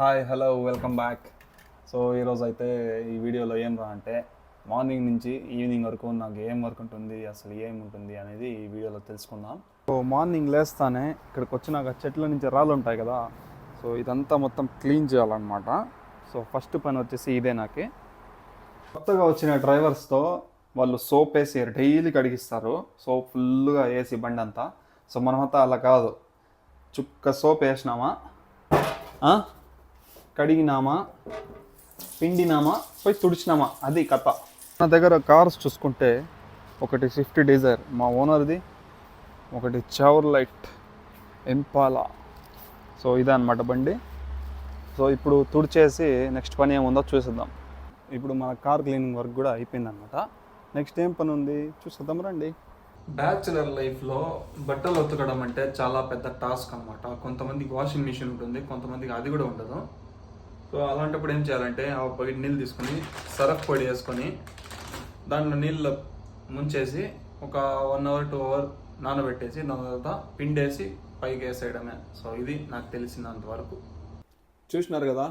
Hi hello welcome back so ఈరోజు అయితే ఈ వీడియోలో ఏం రా అంటే మార్నింగ్ నుంచి ఈవినింగ్ వరకు నాకు ఏం వర్క్ ఉంటుంది అసలు ఏం ఉంటుంది అనేది ఈ వీడియోలో తెలుసుకుందాం. సో మార్నింగ్ లేస్తానే ఇక్కడికి వచ్చినాక చెట్ల నుంచి రాళ్ళు ఉంటాయి కదా సో ఇదంతా మొత్తం క్లీన్ చేయాలన్నమాట. సో ఫస్ట్ పని వచ్చేసి ఇదే నాకే. కొత్తగా వచ్చిన డ్రైవర్స్తో వాళ్ళు సోప్ వేసి డైలీ కడిగిస్తారు. సోప్ ఫుల్గా వేసి బండి అంతా. సో మనమంతా అలా కాదు. చుక్క సోప్ వేసినామా? కడిగినామా? పిండినామా? పోయి తుడిచినామా? అది కథ. నా దగ్గర కార్స్ చూసుకుంటే ఒకటి స్విఫ్ట్ డిజైర్ మా ఓనర్ది. ఒకటి చవర్ లైట్ ఎంపాలా. సో ఇదన్నమాట బండి. సో ఇప్పుడు తుడిచేసి నెక్స్ట్ పని ఏముందో చూసేద్దాం. ఇప్పుడు మన కార్ క్లీనింగ్ వర్క్ కూడా అయిపోయింది అనమాట నెక్స్ట్ ఏం పని ఉంది? చూసేద్దాం రండి. బ్యాచులర్ లైఫ్లో బట్టలు ఉతకడం అంటే చాలా పెద్ద టాస్క్ అనమాట కొంతమందికి వాషింగ్ మిషన్ ఉంటుంది కొంతమందికి అది కూడా ఉండదు. సో అలాంటప్పుడు ఏం చేయాలంటే ఆ బకెట్ నీళ్ళు తీసుకొని సరఫ్ పొడి వేసుకొని దాంట్లో నీళ్ళు ముంచేసి ఒక వన్ అవర్ టూ అవర్ నానబెట్టేసి దాని తర్వాత పిండేసి పైకి వేసేయడమే. సో ఇది నాకు తెలిసినంత వరకు. చూసినారు కదా?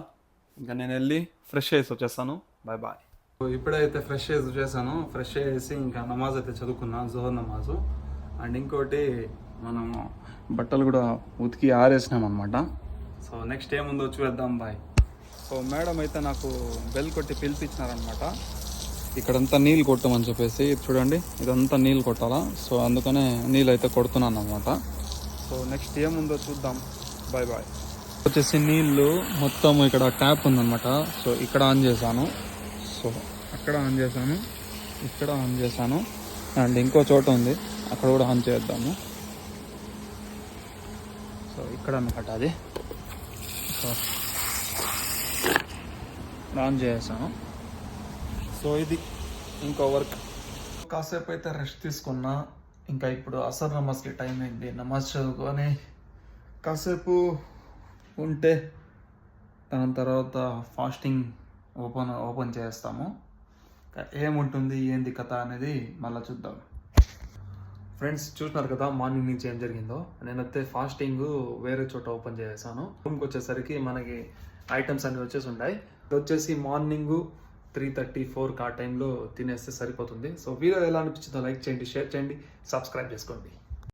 ఇంకా నేను వెళ్ళి ఫ్రెష్ అయ్యేసి వచ్చేస్తాను. Bye bye. ఇప్పుడైతే ఫ్రెష్ అయ్యేసి వచ్చేసాను. ఫ్రెష్ అయ్యేసి ఇంకా నమాజ్ అయితే చదువుకున్నా జోహర్ నమాజు. అండ్ ఇంకోటి మనము బట్టలు కూడా ఉతికి ఆరేసినాం అనమాట సో నెక్స్ట్ ఏముందో చూద్దాం బాయ్. సో మేడం అయితే నాకు బెల్ కొట్టి పిలిపించినారనమాట ఇక్కడంతా నీళ్ళు కొట్టమని చెప్పేసి చూడండి ఇదంతా నీళ్ళు కొట్టాలా? సో అందుకనే నీళ్ళు అయితే కొడుతున్నాను అనమాట సో నెక్స్ట్ ఏముందో చూద్దాం. బాయ్ బాయ్ వచ్చేసి నీళ్ళు మొత్తం ఇక్కడ ట్యాప్ ఉందన్నమాట. సో ఇక్కడ ఆన్ చేశాను. సో అక్కడ ఆన్ చేశాను. ఇక్కడ ఆన్ చేశాను. అండ్ ఇంకో చోట ఉంది. అక్కడ కూడా ఆన్ చేద్దాము. సో ఇక్కడ అనమాట అది. సో ఆన్ చేసాను సో ఇది ఇంకో వర్క్. కాసేపు అయితే రెస్ట్ తీసుకున్నా. ఇంకా ఇప్పుడు అసర్ నమాజ్కి టైం అయింది నమాజ్ చదువుకొని కాసేపు ఉంటే దాని తర్వాత ఫాస్టింగ్ ఓపెన్ ఓపెన్ చేస్తాము. ఏముంటుంది? ఏంది కథ అనేది మళ్ళీ చూద్దాం. ఫ్రెండ్స్ చూసినారు కదా మార్నింగ్ నుంచి ఏం జరిగిందో. నేనైతే ఫాస్టింగ్ వేరే చోట ఓపెన్ చేశాను. రూమ్కి వచ్చేసరికి మనకి ఐటమ్స్ అన్ని వచ్చేసి ఉన్నాయి ఇది వచ్చేసి మార్నింగ్ త్రీ థర్టీ ఫోర్కి ఆ టైంలో తినేస్తే సరిపోతుంది. సో వీడియో ఎలా అనిపించిందో లైక్ చేయండి షేర్ చేయండి సబ్స్క్రైబ్ చేసుకోండి.